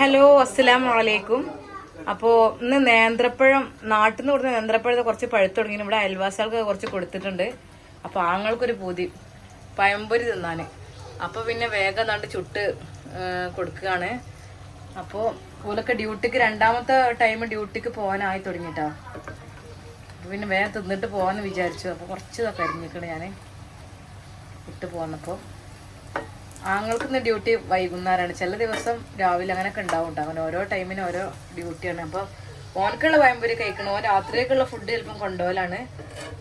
Hello അസ്സലാം വലൈക്കും അപ്പോൾ ഇന്ന് നേന്ത്രപ്പഴം നാട്ടിൽ നിന്ന് കൊടുത്ത നേന്ത്രപ്പഴത്തെ കുറച്ച് പഴുത്ത് തുടങ്ങി ഇവിടെ അയൽവാസികൾക്ക് കുറച്ച് കൊടുത്തിട്ടുണ്ട്. അപ്പോൾ ആങ്ങൾക്കൊരു പൂതി. പഴംപൊരി തിന്നാൻ അപ്പോൾ പിന്നെ വേഗം നണ്ട് ചുട്ട് കൊടുക്കുകയാണ് അപ്പോൾ ഓലൊക്കെ ഡ്യൂട്ടിക്ക് രണ്ടാമത്തെ ടൈം ഡ്യൂട്ടിക്ക് പോകാനായി തുടങ്ങിയിട്ടാ അപ്പോൾ പിന്നെ വേഗം തിന്നിട്ട് പോകാമെന്ന് വിചാരിച്ചു. അപ്പോൾ കുറച്ച് ഇതൊക്കെ ഞാൻ ഇട്ട് പോന്നപ്പോൾ ആങ്ങൾക്ക് ഡ്യൂട്ടി വൈകുന്നേരമാണ് ചില ദിവസം രാവിലെ അങ്ങനെയൊക്കെ ഉണ്ടാവും അങ്ങനെ ഓരോ ടൈമിന് ഓരോ ഡ്യൂട്ടിയാണ്. അപ്പോൾ ഓനക്കുള്ള പഴംപൊരി കഴിക്കണം. രാത്രിയൊക്കെയുള്ള ഫുഡ് ചിലപ്പം കൊണ്ടുപോലാണ്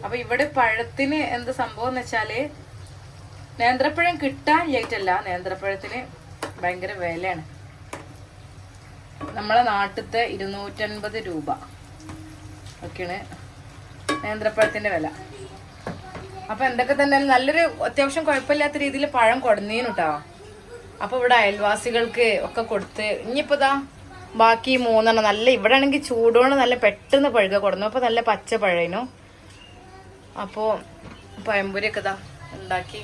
അപ്പോൾ ഇവിടെ പഴത്തിന് എന്ത് സംഭവം എന്ന് വെച്ചാൽ നേന്ത്രപ്പഴം കിട്ടാൻ ലേറ്റല്ല നേന്ത്രപ്പഴത്തിന് ഭയങ്കര വിലയാണ്. നമ്മളെ നാട്ടിലത്തെ ഇരുന്നൂറ്റൻപത് രൂപ ഒക്കെയാണ് നേന്ത്രപ്പഴത്തിന്റെ വില. അപ്പൊ എന്തൊക്കെ തന്നെ നല്ലൊരു അത്യാവശ്യം കുഴപ്പമില്ലാത്ത രീതിയിൽ പഴം കൊടുന്നീനു കേട്ടോ അപ്പൊ ഇവിടെ അയൽവാസികൾക്ക് ഒക്കെ കൊടുത്ത് ഇനിയിപ്പോതാ ബാക്കി മൂന്നെണ്ണം നല്ല ഇവിടെ ആണെങ്കിൽ ചൂടോണ്ട് നല്ല പെട്ടെന്ന് പഴുക കൊടുന്നു. അപ്പൊ നല്ല പച്ച പഴയനു അപ്പോ പഴംപൊരിയൊക്കെ ഇതാ ഉണ്ടാക്കി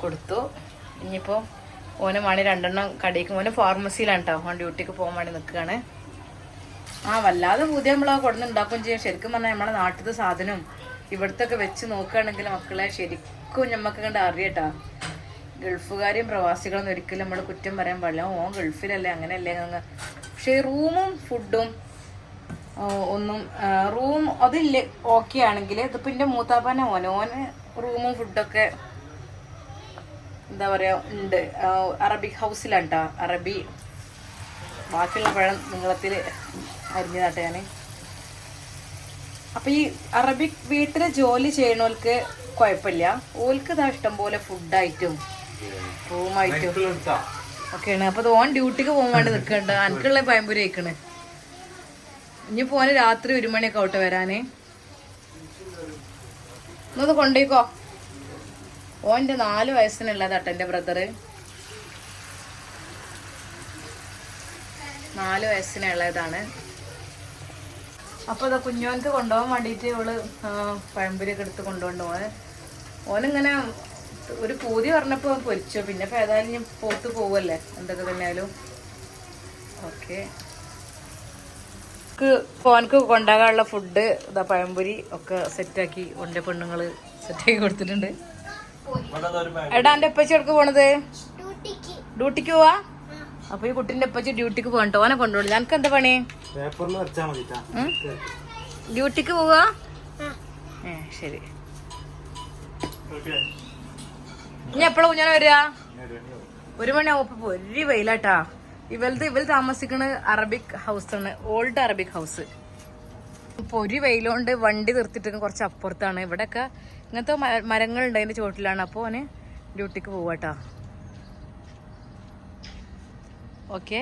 കൊടുത്തു. ഇനിയിപ്പോ ഓന് മണി രണ്ടെണ്ണം കടിക്കും ഓന് ഫാർമസിയിലാണ് കേട്ടോ ഓൻ ഡ്യൂട്ടിക്ക് പോകാൻ വേണ്ടി നിൽക്കുകയാണ്. ആ വല്ലാതെ പുതിയ നമ്മളാ കൊടുന്ന് ഉണ്ടാക്കുകയും ശരിക്കും പറഞ്ഞാൽ നമ്മളെ നാട്ടിലത്തെ സാധനവും ഇവിടുത്തെ ഒക്കെ വെച്ച് നോക്കുകയാണെങ്കിൽ മക്കളെ ശരിക്കും ഞമ്മക്ക് കണ്ട് അറിയട്ടാ. ഗൾഫുകാരെയും പ്രവാസികളൊന്നും ഒരിക്കലും നമ്മൾ കുറ്റം പറയാൻ പാടില്ല. ഓ ഗൾഫിലല്ലേ അങ്ങനെയല്ലേ അങ്ങ് പക്ഷേ റൂമും ഫുഡും ഒന്നും റൂം അതില്ല ഓക്കെ ആണെങ്കിൽ ഇതിപ്പോൾ എന്റെ മൂത്താപ്പാനെ ഓന് ഓന് റൂമും ഫുഡൊക്കെ എന്താ പറയാ ഉണ്ട്. അറബി അറബിക് ഹൗസിലാണ് കേട്ടോ അറബി ബാക്കിയുള്ള പഴം നീളത്തിൽ അരിഞ്ഞതാട്ടെ ഞാൻ അപ്പൊ ഈ അറബിക് വീട്ടിൽ ജോലി ചെയ്യണോൽക്ക് കുഴപ്പമില്ല ഓൽക്ക് ഇതാ ഇഷ്ടം പോലെ ഫുഡായിട്ടും റൂമായിട്ടും ഒക്കെയാണ്. അപ്പൊ ഓൻ ഡ്യൂട്ടിക്ക് പോകാൻ വേണ്ടി നിൽക്കണ്ട എനിക്കുള്ള പയമ്പൂരി കഴിക്കണ്. ഇനി പോന് രാത്രി ഒരു മണിയൊക്കെ ആവട്ടെ വരാനേ. ഒന്നത് കൊണ്ടേക്കോ ഓന്റെ നാല് വയസ്സിനുള്ളതാട്ടോ എന്റെ ബ്രദർ നാല് വയസ്സിനുള്ളതാണ്. അപ്പൊ ഇതാ കുഞ്ഞോനക്ക് കൊണ്ടുപോകാൻ വേണ്ടിയിട്ട് ഇവൾ പഴംപൊരിയൊക്കെ എടുത്ത് കൊണ്ടുകൊണ്ട് പോവാൻ ഓനിങ്ങനെ ഒരു പൂതി പറഞ്ഞപ്പോ പൊരിച്ചു. പിന്നെ ഇപ്പൊ ഏതായാലും ഞാൻ പോത്ത് പോവല്ലേ? എന്തൊക്കെ തന്നെയാലും ഓക്കെ. ഫോനക്ക് കൊണ്ടാകാനുള്ള ഫുഡ് ഇതാ പഴംപൊരി ഒക്കെ സെറ്റാക്കി ഒണ്ട പെണ്ണുങ്ങൾ സെറ്റാക്കി കൊടുത്തിട്ടുണ്ട്. എടാ എന്റെ എപ്പച്ചി എടുക്ക് പോണത്? ഡ്യൂട്ടിക്ക് പോവാ? അപ്പൊ ഈ കുട്ടിന്റെ എപ്പച്ചി ഡ്യൂട്ടിക്ക് പോകണ്ടോ. ഓനെ കൊണ്ടുപോകണം നിനക്ക് എന്താ പണി? ഡ്യൂട്ടിക്ക് പോവാ? ശരി. ഇനി എപ്പോഴാ കുഞ്ഞാൻ വരിക? ഒരു മണിയാവും ഒരു വെയിലാട്ടാ. ഇവലത് ഇവൽ താമസിക്കണ അറബിക് ഹൗസ് ആണ്. ഓൾഡ് അറബിക് ഹൗസ് ഇപ്പൊ ഒരു വെയിലോണ്ട് വണ്ടി നിർത്തിയിട്ട് കുറച്ച് അപ്പുറത്താണ്. ഇവിടെയൊക്കെ ഇങ്ങനത്തെ മരങ്ങൾ മരങ്ങളുണ്ട് അതിന്റെ ചോട്ടിലാണ് അപ്പൊ ഓന് ഡ്യൂട്ടിക്ക് പോവാട്ടാ. ഓക്കെ